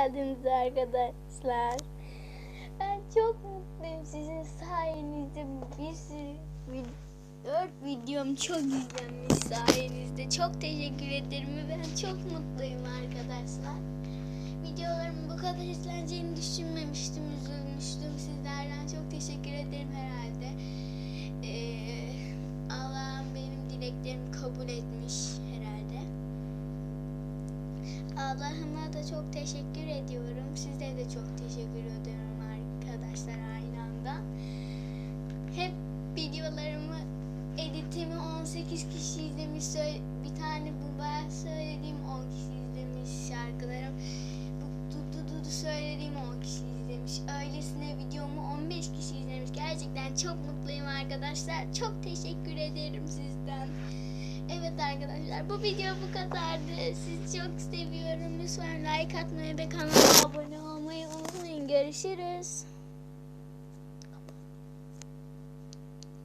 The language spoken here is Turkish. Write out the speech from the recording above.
geldiniz arkadaşlar. Ben çok mutluyum sizin sayenizde bir sürü dört videom çok izlenmiş sayenizde. Çok teşekkür ederim ben çok mutluyum arkadaşlar. Videolarımın bu kadar izleneceğini düşünmemiştim, üzülmüştüm. Sizlerden çok teşekkür ederim herhalde. Ee, Allah'ım benim dileklerimi kabul etmiş. Allah'ıma da çok teşekkür ediyorum. Size de çok teşekkür ediyorum arkadaşlar aynı anda. Hep videolarımı editimi 18 kişi izlemiş. Bir tane bu bayağı söylediğim 10 kişi izlemiş şarkılarım. Bu Dudu Dudu söylediğim 10 kişi izlemiş. Öylesine videomu 15 kişi izlemiş. Gerçekten çok mutluyum arkadaşlar. Çok teşekkür ederim sizden. Arkadaşlar bu video bu kadardı. Sizi çok seviyorum. Lütfen like atmayı ve kanala abone olmayı unutmayın. Görüşürüz.